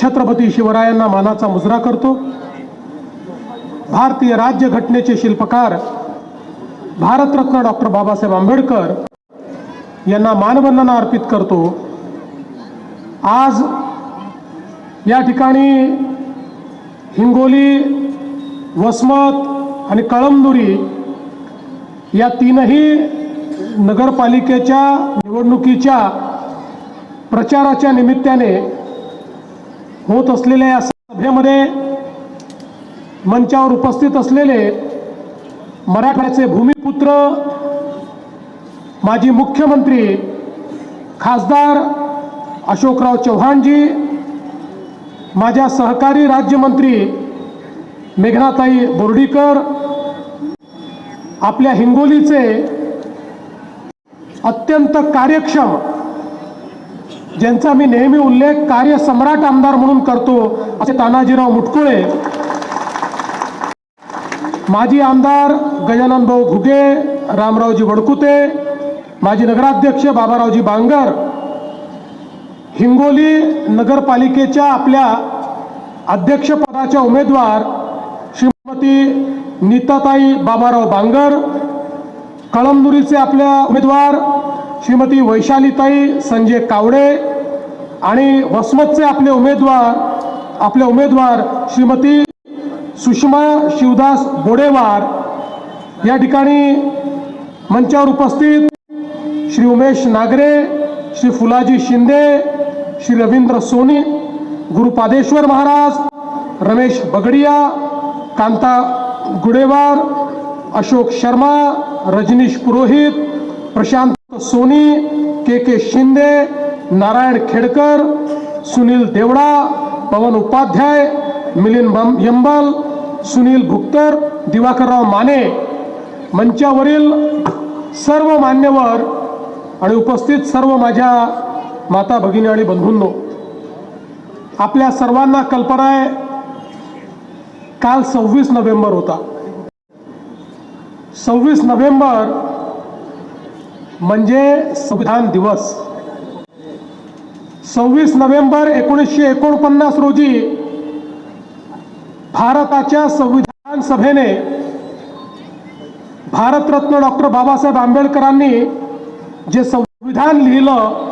छत्रपती शिवरायांना मानाचा मुजरा करतो. भारतीय राज्यघटनेचे शिल्पकार भारतरत्न डॉक्टर बाबासाहेब आंबेडकर यांना मानवंदना अर्पित करतो. आज या ठिकाणी हिंगोली वसमत आणि कळमदुरी या तीनही नगरपालिकेच्या निवडणुकीच्या प्रचाराच्या निमित्ताने होत असलेल्या या सभेमध्ये मंचावर उपस्थित असलेले मराठवाड्याचे भूमिपुत्र माजी मुख्यमंत्री खासदार अशोकराव चव्हाणजी माझ्या सहकारी राज्यमंत्री मेघनाताई बोर्डीकर आपल्या हिंगोलीचे अत्यंत कार्यक्षम ज्यांचा मी नेहमी उल्लेख कार्यसम्राट आमदार म्हणून करतो असे तानाजीराव मुटकुळे. माजी आमदार गजानन भाऊ घुगे रामरावजी वडकुते माजी नगराध्यक्ष बाबारावजी बांगर हिंगोली नगरपालिकेच्या आपल्या अध्यक्षपदाच्या उमेदवार श्रीमती नीताताई बाबाराव बांगर कळमनुरीचे आपल्या उमेदवार श्रीमती वैशालीताई संजय कावडे आणि वसमतचे आपले उमेदवार आपले उमेदवार श्रीमती सुषमा शिवदास बोडेवार या ठिकाणी मंचावर उपस्थित श्री उमेश नागरे श्री फुलाजी शिंदे श्री रवींद्र सोनी गुरुपादेश्वर महाराज रमेश बगडिया कांता गुडेवार अशोक शर्मा रजनीश पुरोहित प्रशांत सोनी के के शिंदे नारायण खेडकर सुनील देवडा पवन उपाध्याय मिलिंद यंबल सुनील भुक्तर दिवाकरराव माने मंचावरील सर्व मान्यवर आणि उपस्थित सर्व माझ्या माता भगिनी आणि बंधूंनो आपल्या सर्वांना कल्पना आहे काल सव्वीस नोव्हेंबर होता. सव्वीस नोव्हेंबर म्हणजे संविधान दिवस. सव्वीस नोव्हेंबर एकोणीसशे एकोणपन्नास रोजी भारताच्या संविधान सभेने भारतरत्न डॉक्टर बाबासाहेब आंबेडकरांनी जे संविधान लिहिलं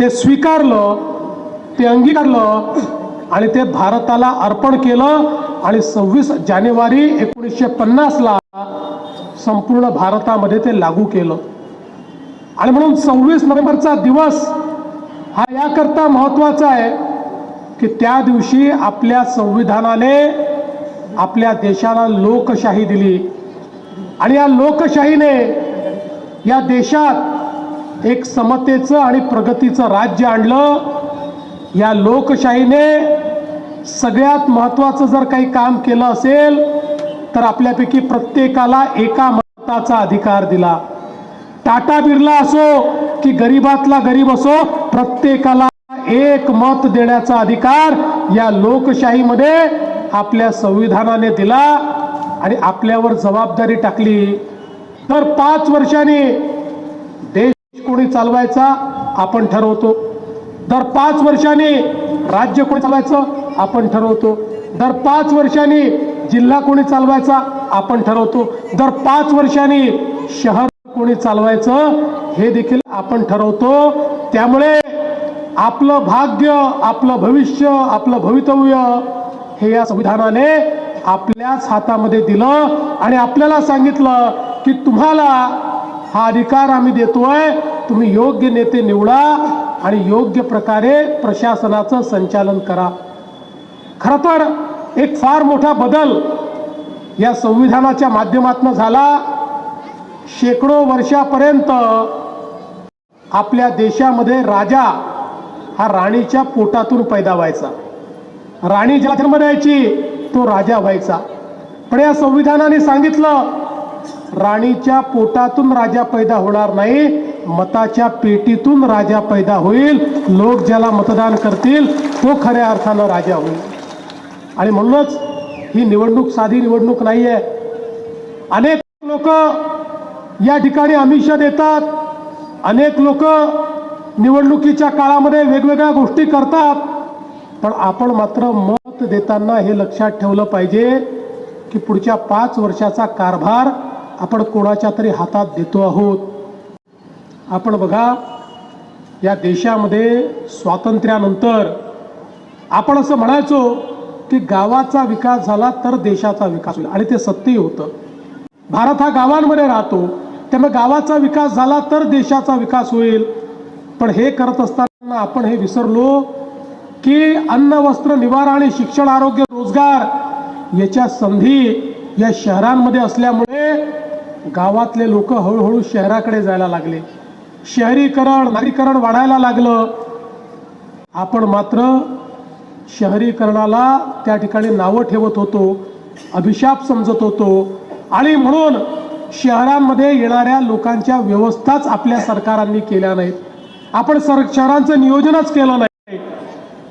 ते स्वीकारलं ते अंगीकारलं आणि ते भारताला अर्पण केलं आणि सव्वीस जानेवारी एकोणीसशे पन्नासला संपूर्ण भारतामध्ये ते लागू केलं. आणि म्हणून सव्वीस नोव्हेंबरचा दिवस हा याकरता महत्त्वाचा आहे की त्या दिवशी आपल्या संविधानाने आपल्या देशाला लोकशाही दिली. आणि या लोकशाहीने या देशात एक समतेचं आणि प्रगतीचं राज्य आणलं. या लोकशाहीने सगळ्यात महत्त्वाचं जर काही काम केलं असेल तर आपल्यापैकी प्रत्येकाला एका मताचा अधिकार दिला. टाटा बिर्ला असो की गरीबातला गरीब असो प्रत्येकाला एक मत देण्याचा अधिकार या लोकशाहीमध्ये आपल्या संविधानाने दिला आणि आपल्यावर जबाबदारी टाकली. तर पाच वर्षांनी देश कोणी चालवायचा आपण ठरवतो. दर पाच वर्षांनी राज्य कोणी चालवायचं आपण ठरवतो. दर पाच वर्षांनी जिल्हा कोणी चालवायचा आपण ठरवतो. दर पाच वर्षांनी शहर कोणी चालवायचं हे देखील आपण ठरवतो. त्यामुळे आपलं भाग्य आपलं भविष्य आपलं भवितव्य हे या संविधानाने आपल्याच हातामध्ये दिलं आणि आपल्याला सांगितलं की तुम्हाला हा अधिकार आम्ही देतोय तुम्ही योग्य नेते निवडा आणि योग्य प्रकारे प्रशासनाचं संचालन करा. खरं तर एक फार मोठा बदल या संविधानाच्या माध्यमातून झाला. शेकडो वर्षापर्यंत आपल्या देशामध्ये राजा हा राणीच्या पोटातून पैदा व्हायचा. राणी ज्या जन्म द्यायची तो राजा व्हायचा. पण या संविधानाने सांगितलं राणीच्या पोटातून राजा पैदा होणार नाही मताच्या पेटीतून राजा पैदा होईल लोक ज्याला मतदान करतील तो खऱ्या अर्थानं राजा होईल. आणि म्हणूनच ही निवडणूक साधी निवडणूक नाही आहे अनेक लोक या ठिकाणी आमिष देतात. अनेक लोक निवडणुकीच्या काळामध्ये वेगवेगळ्या गोष्टी करतात. पण आपण मात्र मत देताना हे लक्षात ठेवलं पाहिजे की पुढच्या पाच वर्षाचा कारभार आपण कोणाच्या तरी हातात देतो आहोत. आपण बघा या देशामध्ये स्वातंत्र्यानंतर आपण असं म्हणायचो की गावाचा विकास झाला तर देशाचा विकास होईल. आणि ते सत्यही होतं. भारत हा गावांमध्ये राहतो. त्यामुळे गावाचा विकास झाला तर देशाचा विकास होईल. पण हे करत असताना आपण हे विसरलो की अन्न वस्त्र निवारा आणि शिक्षण आरोग्य रोजगार याच्या संधी या शहरांमध्ये असल्यामुळे गावातले लोक हळूहळू शहराकडे जायला लागले. शहरीकरण नागरीकरण वाढायला लागलं. आपण मात्र शहरीकरणाला त्या ठिकाणी नावं ठेवत होतो अभिशाप समजत होतो. आणि म्हणून शहरांमध्ये येणाऱ्या लोकांच्या व्यवस्थाच आपल्या सरकारांनी केल्या नाहीत. आपण सर शहरांचं नियोजनच केलं नाही.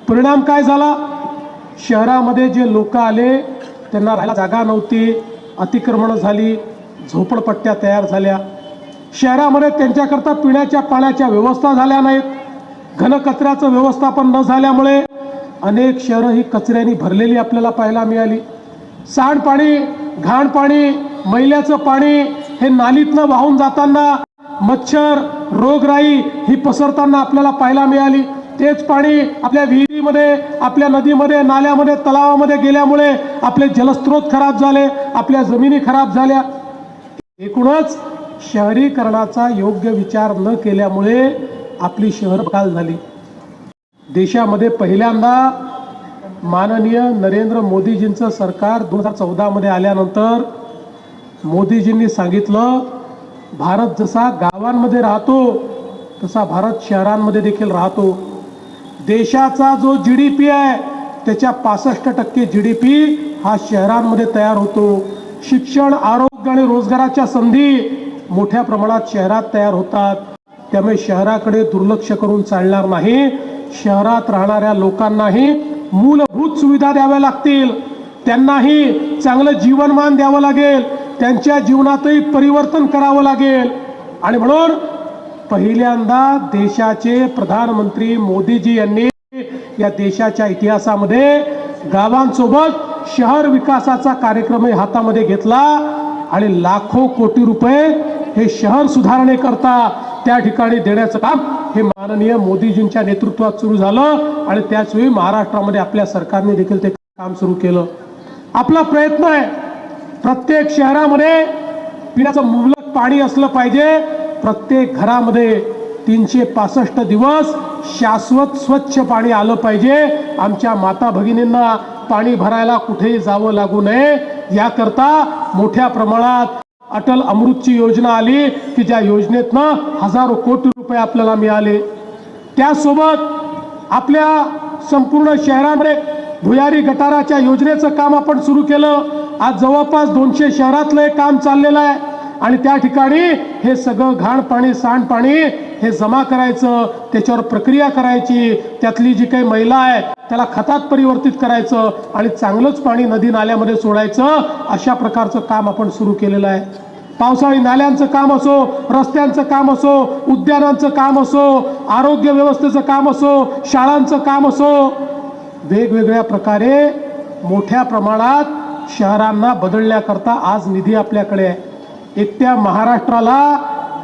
परिणाम काय झाला? शहरामध्ये जे लोक आले त्यांना राहायला जागा नव्हती अतिक्रमणं झाली झोपडपट्ट्या तयार झाल्या. शहरामध्ये त्यांच्याकरता पिण्याच्या पाण्याच्या व्यवस्था झाल्या नाहीत. घनकचऱ्याचं व्यवस्थापन न झाल्यामुळे अनेक शहरं ही कचऱ्याने भरलेली आपल्याला पाहायला मिळाली. सांडपाणी घाणपाणी मैल्याचं पाणी हे नालीतनं वाहून जाताना मच्छर रोगराई ही पसरताना आपल्याला पाहायला मिळाली. तेच पाणी आपल्या विहिरीमध्ये आपल्या नदीमध्ये नाल्यामध्ये तलावामध्ये गेल्यामुळे आपले जलस्रोत खराब झाले आपल्या जमिनी खराब झाल्या. एकूणच शहरीकरणाचा योग्य विचार न केल्यामुळे आपली शहर काल झाली. देशामध्ये पहिल्यांदा माननीय नरेंद्र मोदीजींचं सरकार दोन हजार चौदामध्ये आल्यानंतर मोदीजींनी सांगितलं भारत जसा गावांमध्ये राहतो तसा भारत शहरांमध्ये देखील राहतो. देशाचा जो जी डी पी आहे त्याच्या पासष्ट टक्के जी डी पी हा शहरांमध्ये तयार होतो. शिक्षण आरोग्य आणि रोजगाराच्या संधी मोठ्या प्रमाणात शहरात तयार होतात. त्यामुळे शहराकडे दुर्लक्ष करून चालणार नाही. शहरात राहणाऱ्या लोकांनाही मूलभूत सुविधा द्याव्या लागतील. त्यांनाही चांगलं जीवनमान द्यावं लागेल. त्यांच्या जीवनातही परिवर्तन करावं लागेल. आणि म्हणून पहिल्यांदा देशाचे प्रधानमंत्री मोदीजी यांनी या देशाच्या इतिहासामध्ये गावांसोबत शहर विकासाचा कार्यक्रमही हातामध्ये घेतला. आणि लाखो कोटी रुपये हे शहर सुधारणेकरता त्या ठिकाणी देण्याचं काम हे माननीय मोदीजींच्या नेतृत्वात सुरू झालं आणि त्याचवेळी महाराष्ट्रामध्ये आपल्या सरकारने देखील ते काम सुरू केलं. आपला प्रयत्न आहे प्रत्येक शहरामध्ये पिण्याचं मुबलक पाणी असलं पाहिजे. प्रत्येक घरामध्ये तीनशे पासष्ट दिवस शाश्वत स्वच्छ पाणी आलं पाहिजे. आमच्या माता भगिनींना पाणी भरायला कुठेही जावं लागू नये. याकरता मोठ्या प्रमाणात अटल अमृतची योजना आली की ज्या योजनेतनं हजारो कोटी रुपये आपल्याला मिळाले. त्यासोबत आपल्या संपूर्ण शहरामध्ये भुयारी गटाराच्या योजनेचं काम आपण सुरू केलं. आज जवळपास दोनशे शहरातलं हे काम चाललेलं आहे. आणि त्या ठिकाणी हे सगळं घाण पाणी सांडपाणी हे जमा करायचं त्याच्यावर प्रक्रिया करायची. त्यातली जी काही मैला आहे त्याला खतात परिवर्तित करायचं आणि चांगलंच पाणी नदी नाल्यामध्ये सोडायचं अशा प्रकारचं काम आपण सुरू केलेलं आहे. पावसाळी नाल्यांचं काम असो रस्त्यांचं काम असो उद्यानांचं काम असो आरोग्य व्यवस्थेचं काम असो शाळांचं काम असो वेगवेगळ्या प्रकारे मोठ्या प्रमाणात शहरांना बदलण्याकरता आज निधी आपल्याकडे आहे. इतक्या महाराष्ट्राला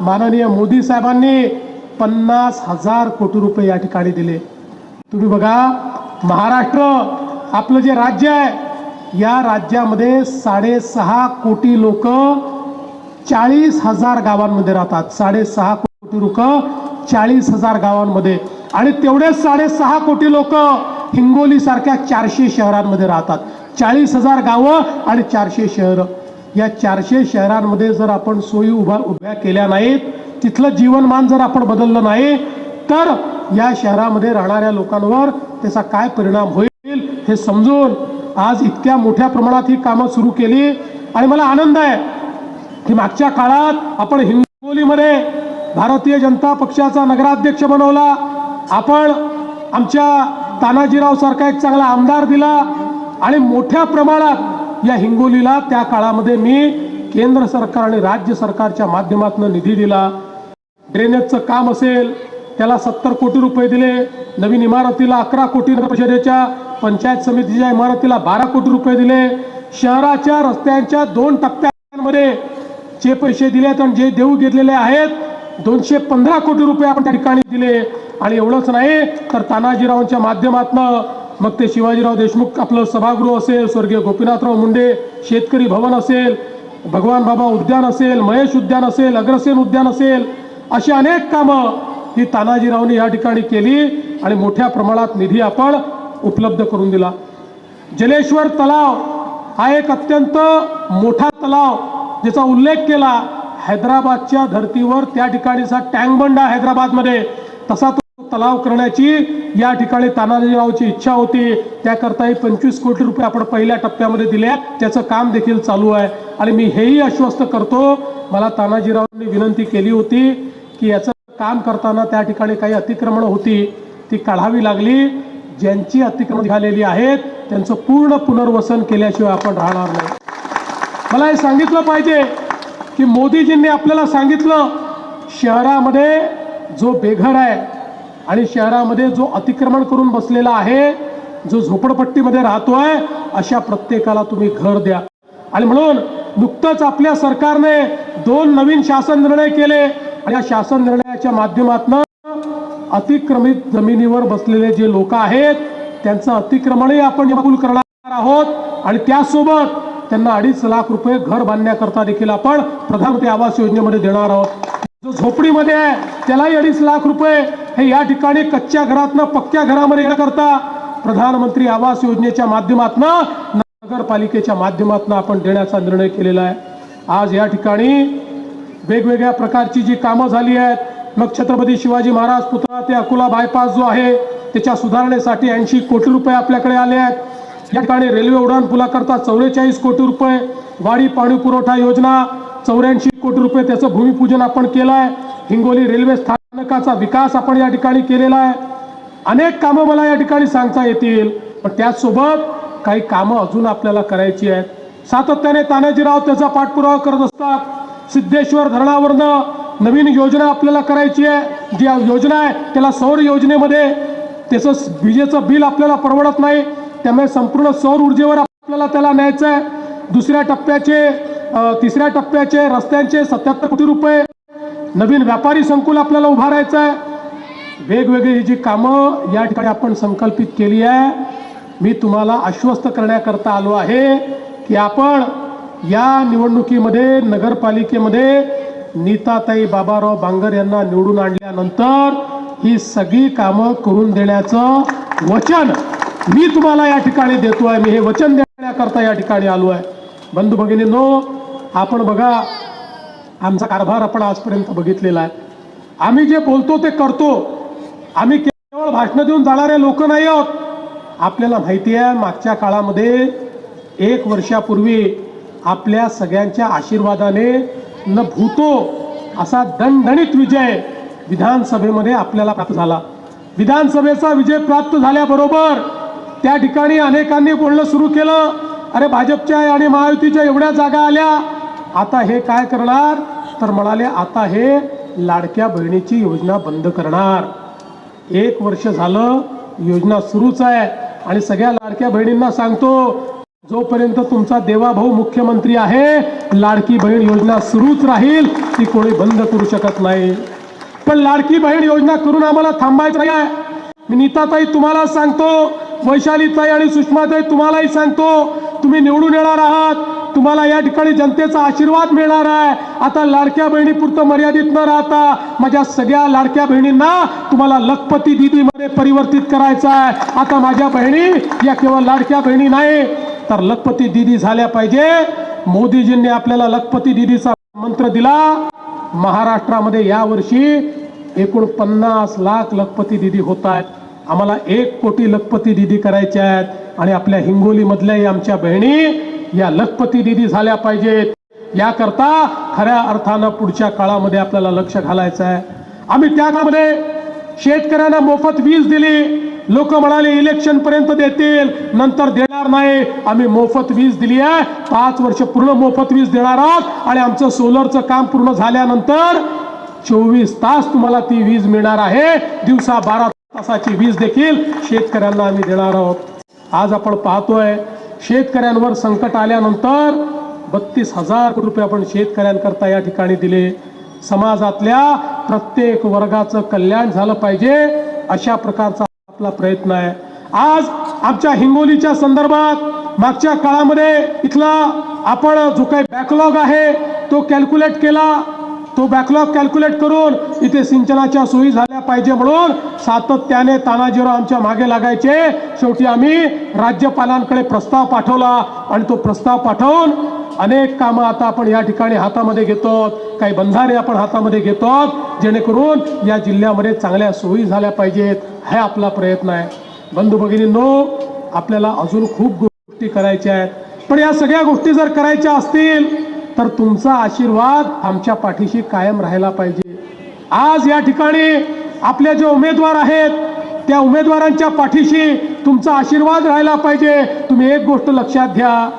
माननीय मोदी साहेबांनी पन्नास हजार कोटी रुपये या ठिकाणी दिले. तुम्ही बघा महाराष्ट्र आपलं जे राज्य आहे या राज्यामध्ये साडेसहा कोटी लोक चाळीस हजार गावांमध्ये राहतात. साडेसहा कोटी लोक चाळीस हजार गावांमध्ये. आणि तेवढेच साडेसहा कोटी लोक हिंगोली सारख्या चारशे शहरांमध्ये राहतात. चाळीस हजार गावं आणि चारशे शहरं. या चारशे शहरांमध्ये जर आपण सोयी उभा उभ्या केल्या नाहीत तिथलं जीवनमान जर आपण बदललं नाही तर या शहरामध्ये राहणाऱ्या लोकांवर त्याचा काय परिणाम होईल हे समजून आज इतक्या मोठ्या प्रमाणात ही कामं सुरू केली. आणि मला आनंद आहे की मागच्या काळात आपण हिंगोलीमध्ये भारतीय जनता पक्षाचा नगराध्यक्ष बनवला. आपण आमच्या तानाजीराव सारखा एक चांगला आमदार दिला. आणि मोठ्या प्रमाणात या हिंगोलीला त्या काळामध्ये मी केंद्र सरकार आणि राज्य सरकारच्या माध्यमातून निधी दिला. ड्रेनेजचं काम असेल त्याला सत्तर कोटी रुपये दिले. नवीन इमारतीला अकरा कोटी परिषदेच्या पंचायत समितीच्या इमारतीला बारा कोटी रुपये दिले. शहराच्या रस्त्यांच्या दोन टप्प्यांमध्ये जे पैसे दिलेत आणि जे देऊ घेतलेले आहेत दोनशे पंधरा कोटी रुपये आपण त्या ठिकाणी दिले. आणि एवढंच नाही तर तानाजीरावांच्या माध्यमातनं मग ते शिवाजीराव देशमुख आपलं सभागृह असेल स्वर्गीय गोपीनाथराव मुंडे शेतकरी भवन असेल भगवान बाबा उद्यान असेल महेश उद्यान असेल अग्रसेन उद्यान असेल अशी अनेक कामं ही तानाजीरावनी या ठिकाणी केली आणि मोठ्या प्रमाणात निधी आपण उपलब्ध करून दिला. जलेश्वर तलाव हा एक अत्यंत मोठा तलाव ज्याचा उल्लेख केला हैदराबादच्या धर्तीवर त्या ठिकाणीचा टँक बंड हैदराबादमध्ये. तसा तलाव करण्याची या ठिकाणी तानाजीरावची इच्छा होती. त्याकरताही पंचवीस कोटी रुपये आपण पहिल्या टप्प्यामध्ये दिले. त्याचं काम देखील चालू आहे. आणि मी हेही आश्वस्त करतो मला तानाजीरावांनी विनंती केली होती की याचं काम करताना त्या ठिकाणी काही अतिक्रमणं होती ती काढावी लागली. ज्यांची अतिक्रमण झालेली आहेत त्यांचं पूर्ण पुनर्वसन केल्याशिवाय आपण राहणार नाही. मला हे सांगितलं पाहिजे की मोदीजींनी आपल्याला सांगितलं शहरामध्ये जो बेघर आहे आणि शहरामध्ये जो अतिक्रमण करून बसलेला आहे जो झोपडपट्टीमध्ये राहतोय अशा प्रत्येकाला तुम्ही घर द्या. आणि म्हणून नुकतंच आपल्या सरकारने दोन नवीन शासन निर्णय केले आणि या शासन निर्णयाच्या माध्यमातून अतिक्रमित जमिनीवर बसलेले जे लोक आहेत त्यांचं अतिक्रमणही आपण मागूल करणार आहोत आणि त्यासोबत त्यांना अडीच लाख रुपये घर बांधण्याकरता देखील आपण प्रधानमंत्री आवास योजनेमध्ये देणार आहोत. जो झोपडीमध्ये आहे त्यालाही अडीच लाख रुपये हे या ठिकाणी कच्च्या घरातनं पक्क्या घरामध्ये करता. प्रधानमंत्री आवास योजनेच्या माध्यमातून नगरपालिकेच्या माध्यमातून आपण देण्याचा निर्णय केलेला आहे. आज या ठिकाणी वेगवेगळ्या प्रकारची जी कामं झाली आहेत मग छत्रपती शिवाजी महाराज पुतळा ते अकोला बायपास जो आहे त्याच्या सुधारणेसाठी ऐंशी कोटी रुपये आपल्याकडे आले आहेत. या ठिकाणी रेल्वे उड्डाण पुलाकरता चौवेचाळीस कोटी रुपये वाडी पाणी पुरवठा योजना चौऱ्याऐंशी कोटी रुपये त्याचं भूमिपूजन आपण केलं आहे हिंगोली रेल्वे स्थानकाचा विकास आपण या ठिकाणी केलेला आहे. अनेक कामं मला या ठिकाणी सांगता येतील पण त्याचसोबत काही कामं अजून आपल्याला करायची आहेत. सातत्याने तानाजीराव त्याचा पाठपुरावा करत असतात. सिद्धेश्वर धरणावरनं नवीन योजना आपल्याला करायची आहे. जी योजना आहे त्याला सौर योजनेमध्ये त्याचं विजेचं बिल आपल्याला परवडत नाही. त्यामुळे संपूर्ण सौर ऊर्जेवर आपल्याला त्याला न्यायचं आहे दुसऱ्या टप्प्याचे तिसऱ्या टप्प्याचे रस्त्यांचे सत्याहत्तर कोटी रुपये नवीन व्यापारी संकुल आपल्याला उभारायचं आहे. वेगवेगळी ही जी कामं या ठिकाणी आपण संकल्पित केली आहे. मी तुम्हाला आश्वस्त करण्याकरता आलो आहे की आपण या निवडणुकीमध्ये नगरपालिकेमध्ये नीताताई बाबाराव बांगर यांना निवडून आणल्यानंतर ही सगळी कामं करून देण्याचं वचन मी तुम्हाला या ठिकाणी देतो आहे मी हे वचन देण्याकरता या ठिकाणी आलो आहे. बंधू भगिनींनो आपण बघा आमचा कारभार आपण आजपर्यंत बघितलेला आहे. आम्ही जे बोलतो ते करतो. आम्ही केवळ भाषणं देऊन जाणारे लोक नाही आहोत. आपल्याला माहिती आहे मागच्या काळामध्ये एक वर्षापूर्वी आपल्या सगळ्यांच्या आशीर्वादाने न भूतो असा दणदणीत विजय विधानसभेमध्ये आपल्याला प्राप्त झाला. विधानसभेचा विजय प्राप्त झाल्याबरोबर त्या ठिकाणी अनेकांनी बोलणं सुरू केलं. अरे भाजपच्या आणि महायुतीच्या एवढ्या जागा आल्या. आता हे काय करणार? तर म्हणाले आता हे लाडक्या बहिणीची योजना बंद करणार. एक वर्ष झालं योजना सुरूच आहे. आणि सगळ्या लाडक्या बहिणींना सांगतो जोपर्यंत तुमचा देवाभाऊ मुख्यमंत्री आहे लाडकी बहीण योजना सुरूच राहील ती कोणी बंद करू शकत नाही. पण लाडकी बहीण योजना करून आम्हाला थांबायचं नाही आहे. मी नीताताई तुम्हाला सांगतो वैशालीताई आणि सुषमाताई तुम्हालाही सांगतो तुम्ही निवडून येणार आहात. तुम्हाला या ठिकाणी जनतेचा आशीर्वाद मिळणार आहे. आता लाडक्या बहिणीपुरतं मर्यादित न राहता माझ्या सगळ्या लाडक्या बहिणींना तुम्हाला लखपती दिदीमध्ये परिवर्तित करायचं आहे. आता माझ्या बहिणी या केवळ लाडक्या बहिणी नाही तर लखपती दिदी झाल्या पाहिजे. मोदीजींनी आपल्याला लखपती दिदीचा मंत्र दिला. महाराष्ट्रामध्ये यावर्षी एकूण पन्नास लाख लखपती दिदी होत आहेत. आम्हाला एक कोटी लखपती दिदी करायच्या आहेत आणि आपल्या हिंगोलीमधल्याही आमच्या बहिणी या लखपती दिदी झाल्या पाहिजेत. याकरता खऱ्या अर्थानं पुढच्या काळामध्ये आपल्याला लक्ष घालायचं आहे. आम्ही त्या काळामध्ये शेतकऱ्यांना मोफत वीज दिली. लोक म्हणाले इलेक्शन पर्यंत देतील. नंतर देणार नाही. आम्ही मोफत वीज दिली आहे. पाच वर्ष पूर्ण मोफत वीज देणार आहोत. आणि आमचं सोलरचं काम पूर्ण झाल्यानंतर चोवीस तास तुम्हाला ती वीज मिळणार आहे. दिवसा बारा तासाची वीज देखील शेतकऱ्यांना आम्ही देणार आहोत. आज आपण पाहतोय शेतकऱ्यांवर संकट आल्यानंतर बत्तीस हजार कोटी रुपये आपण शेतकऱ्यांकरता या ठिकाणी दिले. समाजातल्या प्रत्येक वर्गाचं कल्याण झालं पाहिजे अशा प्रकारचा आपला प्रयत्न आहे. आज आमच्या हिंगोलीच्या संदर्भात मागच्या काळामध्ये इथला आपण जो काही बॅकलॉग आहे तो कॅल्क्युलेट केला. तो बॅकलॉग कॅल्क्युलेट करून इथे सिंचनाच्या सोयी झाल्या पाहिजे म्हणून सातत्याने तानाजीराव आमच्या मागे लागायचे. शेवटी आम्ही राज्यपालांकडे प्रस्ताव पाठवला आणि तो प्रस्ताव पाठवून अनेक कामं आता आपण या ठिकाणी हातामध्ये घेतो काही बंधारे आपण हातामध्ये घेतो जेणेकरून या जिल्ह्यामध्ये चांगल्या सोयी झाल्या पाहिजेत. हा आपला प्रयत्न आहे. बंधू भगिनींनो आपल्याला अजून खूप गोष्टी करायच्या आहेत. पण या सगळ्या गोष्टी जर करायच्या असतील तर तुमचा आशीर्वाद आमच्या पाठीशी कायम राहायला पाहिजे. आज या ठिकाणी आपले जे उमेदवार आहेत त्या उमेदवारांच्या पाठीशी तुमचा आशीर्वाद राहायला पाहिजे. तुम्ही एक गोष्ट लक्षात घ्या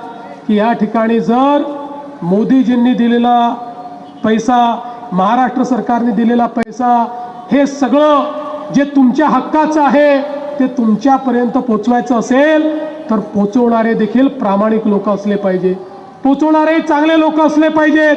की या ठिकाणी जर मोदीजींनी दिलेला पैसा महाराष्ट्र सरकारने दिलेला पैसा हे सगळं जे तुमच्या हक्काचं आहे ते तुमच्यापर्यंत पोचवायचं असेल तर पोचवणारे देखील प्रामाणिक लोक असले पाहिजे. पोचवणारे चांगले लोक असले पाहिजेत.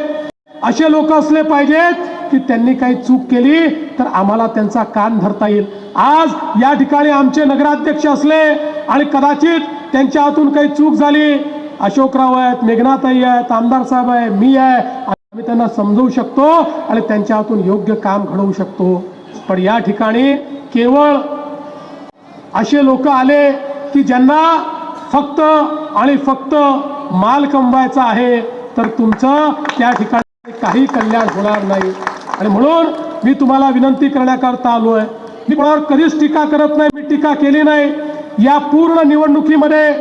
असे लोक असले पाहिजेत की त्यांनी काही चूक केली तर आम्हाला त्यांचा कान धरता येईल. आज या ठिकाणी आमचे नगराध्यक्ष असले आणि कदाचित त्यांच्या हातून काही चूक झाली. अशोकराव आहेत मेघनाताई आहेत आमदार साहेब आहे मी आहे. आम्ही त्यांना समजवू शकतो आणि त्यांच्या हातून योग्य काम घडवू शकतो. पण या ठिकाणी केवळ असे लोक आले की ज्यांना फक्त आणि फक्त माल कमवायचा आहे तर तुमचं त्या ठिकाणी काही कल्याण होणार नाही. आणि म्हणून मी तुम्हाला विनंती करण्याकरता आलो आहे. मी कोणावर कधीच टीका करत नाही मी टीका केली नाही. या पूर्ण निवडणुकीमध्ये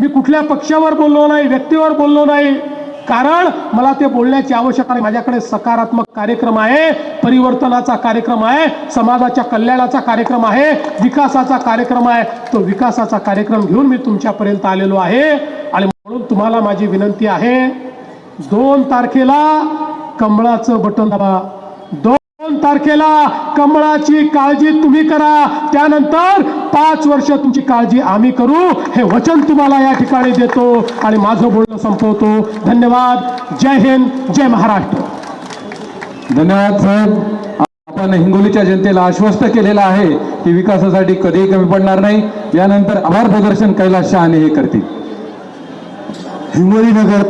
मी कुठल्या पक्षावर बोललो नाही व्यक्तीवर बोललो नाही. कारण मला ते बोलण्याची आवश्यकता नाही. माझ्याकडे सकारात्मक कार्यक्रम आहे परिवर्तनाचा कार्यक्रम आहे समाजाच्या कल्याणाचा कार्यक्रम आहे विकासाचा कार्यक्रम आहे. तो विकासाचा कार्यक्रम घेऊन मी तुमच्यापर्यंत आलेलो आहे. तुम्हाला माझी विनंती आहे दोन तारखेला कमळाचं बटन दाबा. दोन तारखेला कमळाची काळजी तुम्ही करा. त्यानंतर पाच वर्ष तुमची काळजी आम्ही करू. हे वचन तुम्हाला या ठिकाणी देतो आणि माझं बोलणं संपवतो. धन्यवाद. जय हिंद. जय महाराष्ट्र. धन्यवाद साहेब. आपण हिंगोलीच्या जनतेला आश्वस्त केलेलं आहे की विकासासाठी कधीही कमी पडणार नाही. यानंतर आभार प्रदर्शन कैलास शहाणे हे करतील. हिंगोली नगर